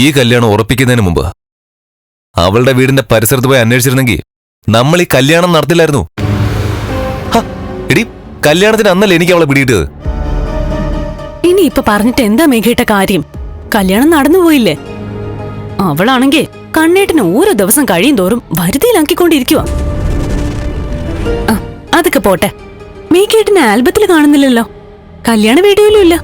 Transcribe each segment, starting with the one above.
ഈ കല്യാണം ഉറപ്പിക്കുന്നതിന് മുമ്പ് അവളുടെ വീടിന്റെ പരിസരത്ത് പോയി അന്വേഷിച്ചിരുന്നെങ്കിൽ നമ്മൾ ഈ കല്യാണം നടത്തില്ലായിരുന്നു. എടി കല്യാണത്തിന് അന്നല്ലേ എനിക്ക് അവളെ പിടിയിട്ടത് ഇനി ഇപ്പൊ പറഞ്ഞിട്ട് എന്താ മേഘേട്ട കാര്യം? കല്യാണം നടന്നുപോയില്ലേ അവളാണെങ്കിൽ കണ്ണേട്ടിന് ഓരോ ദിവസം കഴിയും തോറും വരുതിയിലാക്കിക്കൊണ്ടിരിക്കുക അതൊക്കെ പോട്ടെ. മേഘേട്ടിനെ ആൽബത്തിൽ കാണുന്നില്ലല്ലോ. കല്യാണ വീഡിയോയിലും ഇല്ല.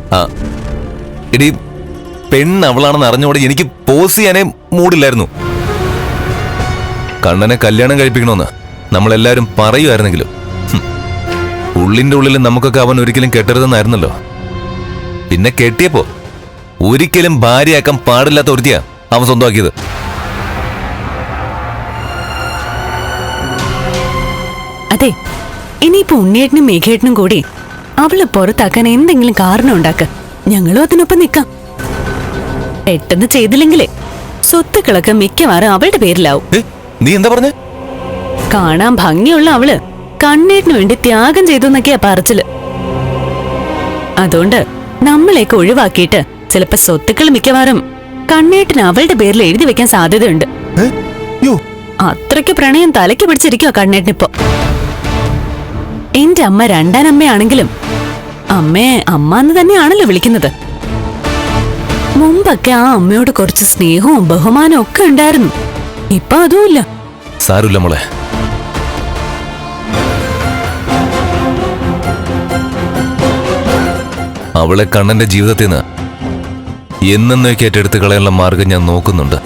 പെണ്ണ് അവളാണെന്ന് അറിഞ്ഞോടെ എനിക്ക് പോസ് ചെയ്യാനേ മൂടില്ലായിരുന്നു. കണ്ണനെ കല്യാണം കഴിപ്പിക്കണമെന്ന് നമ്മളെല്ലാവരും പറയുമായിരുന്നെങ്കിലും. ഉള്ളിന്റെ ഉള്ളിൽ നമുക്കൊക്കെ അവൻ ഒരിക്കലും കെട്ടരുതെന്നായിരുന്നല്ലോ. പിന്നെ കെട്ടിയപ്പോ ഒരിക്കലും ഭാര്യയാക്കാൻ പാടില്ലാത്ത ഒരുത്തിയാ അവൻ സ്വന്തമാക്കിയത്. അതെ ഇനിയിപ്പോ ഉണ്ണിയേട്ടനും മേഘേട്ടനും കൂടി അവളെ പുറത്താക്കാൻ എന്തെങ്കിലും കാരണം ഉണ്ടാക്ക. ഞങ്ങളും അതിനൊപ്പം നിക്കാം പെട്ടെന്ന് ചെയ്തില്ലെങ്കിലേ. സ്വത്തുക്കളൊക്കെ മിക്കവാറും അവളുടെ പേരിലാവും. നീ എന്താ പറഞ്ഞ? കാണാൻ ഭംഗിയുള്ള അവൾ കണ്ണീരിനു വേണ്ടി ത്യാഗം ചെയ്തു എന്നൊക്കെയാ പറച്ചിൽ. അതുകൊണ്ട് നമ്മളെയൊക്കെ ഒഴിവാക്കിയിട്ട് ചിലപ്പോ സ്വത്തുക്കൾ മിക്കവാറും കണ്ണേട്ടിന് അവളുടെ പേരിൽ എഴുതി വെക്കാൻ സാധ്യതയുണ്ട്. അത്രയ്ക്ക് പ്രണയം തലയ്ക്ക് പിടിച്ചിരിക്കുക കണ്ണേട്ടിനിപ്പോ എന്റെ അമ്മ രണ്ടാനമ്മയാണെങ്കിലും അമ്മയെ അമ്മ എന്ന് തന്നെയാണല്ലോ വിളിക്കുന്നത്. മുമ്പൊക്കെ ആ അമ്മയോട് കുറച്ച് സ്നേഹവും ബഹുമാനവും ഒക്കെ ഉണ്ടായിരുന്നു. ഇപ്പൊ അതുമില്ല. സാരമില്ല മോളെ. അവളെ കണ്ണന്റെ ജീവിതത്തിൽ നിന്ന് എന്നേക്ക് ഏറ്റെടുത്ത് കളയാനുള്ള മാർഗം ഞാൻ നോക്കുന്നുണ്ട്.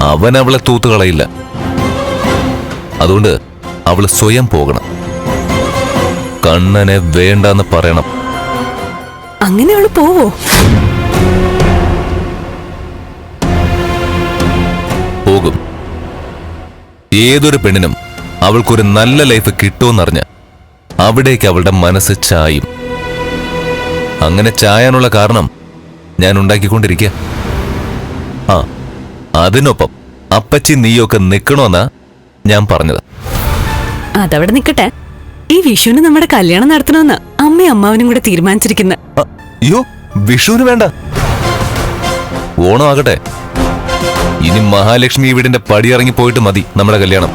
അവൻ അവളെ തൂത്തു കളയില്ല. അതുകൊണ്ട് അവൾ സ്വയം പോകണം. കണ്ണനെ വേണ്ടെന്ന് പറയണം. അങ്ങനെ അവൾ പോവോ? പോകും. ഏതൊരു പെണ്ണിനും അവൾക്കൊരു നല്ല ലൈഫ് കിട്ടുമെന്നറിഞ്ഞ് അവിടേക്ക് അവളുടെ മനസ്സ് ചായും. അങ്ങനെ ചായാനുള്ള കാരണം ഞാൻ ഉണ്ടാക്കിക്കൊണ്ടിരിക്കുക ആ അതിനൊപ്പം അപ്പച്ചി നീയൊക്കെ നിൽക്കണമെന്നാ ഞാൻ പറഞ്ഞത്. അതവിടെ നിൽക്കട്ടെ ഈ വിഷുവിന് നമ്മുടെ കല്യാണം നടത്തണമെന്ന് അമ്മയും അമ്മാവനും കൂടെ തീരുമാനിച്ചിരിക്കുന്ന. അ, അയ്യോ വിഷുവിന് വേണ്ട. ഓണം ആകട്ടെ ഇനി മഹാലക്ഷ്മി വീടിന്റെ പടിയിറങ്ങി പോയിട്ട് മതി നമ്മുടെ കല്യാണം.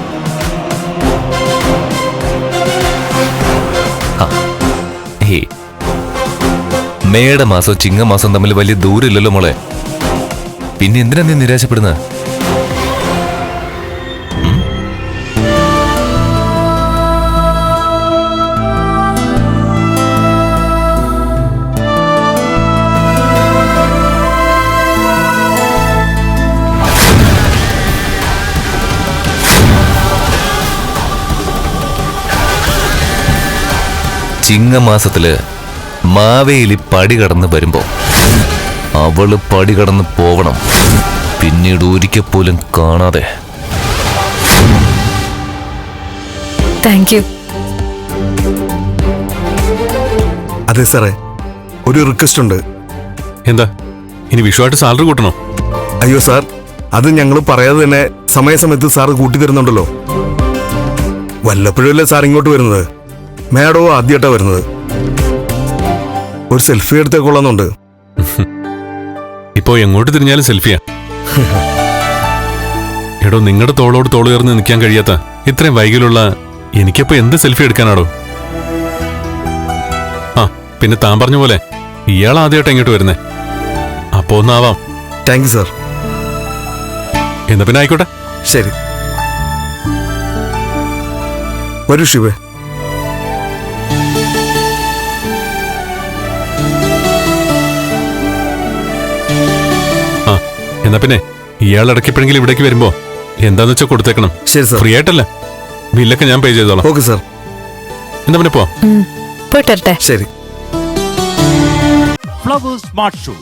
ആ, മാസം മേടമാസവും ചിങ്ങമാസവും തമ്മിൽ വലിയ ദൂരമില്ലല്ലോ മോളെ. പിന്നെ എന്തിനാ നീ നിരാശപ്പെടുന്നത്? ചിങ്ങമാസത്തിൽ മാവേലി പടി കടന്ന് വരുമ്പോ അവൾ പടി കടന്ന് പോവണം. പിന്നീട് ഒരിക്കൽ പോലും കാണാതെ. താങ്ക് യു അതെ സാറേ ഒരു റിക്വസ്റ്റ് ഉണ്ട്. എന്താ? ഇനി വിഷുവായിട്ട് സാലറി കൂട്ടണോ? അയ്യോ സാർ അത് ഞങ്ങൾ പറയാതെ തന്നെ സമയസമയത്ത് സാർ കൂട്ടി തരുന്നുണ്ടല്ലോ വല്ലപ്പോഴല്ലേ സാർ ഇങ്ങോട്ട് വരുന്നത്? മേഡവും ആദ്യമായിട്ടാണ് വരുന്നത്. ഒരു സെൽഫി എടുത്തേക്കൊള്ളുന്നുണ്ട് ഇപ്പോ എങ്ങോട്ട് തിരിഞ്ഞാലും സെൽഫിയാ. എടോ നിങ്ങളുടെ തോളോട് തോൾ ചേർന്ന് നിൽക്കാൻ കഴിയാത്ത ഇത്രയും വൈകിലുള്ള എനിക്കപ്പോ എന്ത് സെൽഫി എടുക്കാനാടോ? ആ പിന്നെ താൻ പറഞ്ഞ പോലെ ഇയാൾ ആദ്യമായിട്ട് എങ്ങോട്ട് വരുന്നേ. അപ്പോ ഒന്നാവാം. താങ്ക് യു സാർ എന്നാ പിന്നെ ആയിക്കോട്ടെ. ശരി. വരൂ ശിവേ. എന്നാ പിന്നെ ഇയാൾ ഇടയ്ക്കിപ്പോഴെങ്കിലും ഇവിടേക്ക് വരുമ്പോ എന്താന്ന് വെച്ചാൽ കൊടുത്തേക്കണം. ശരി സാർ. ഫ്രീ ആയിട്ടല്ല. ബില്ലൊക്കെ ഞാൻ പേ ചെയ്തോളാം. Okay sir. എന്നാ പിന്നെ പോ. പോയിട്ടെ ശരി. Flowers smart show.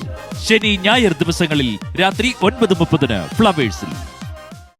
ശനി ഞായർ ദിവസങ്ങളിൽ രാത്രി ഒൻപത് മുപ്പതിന് ഫ്ലവേഴ്സിൽ.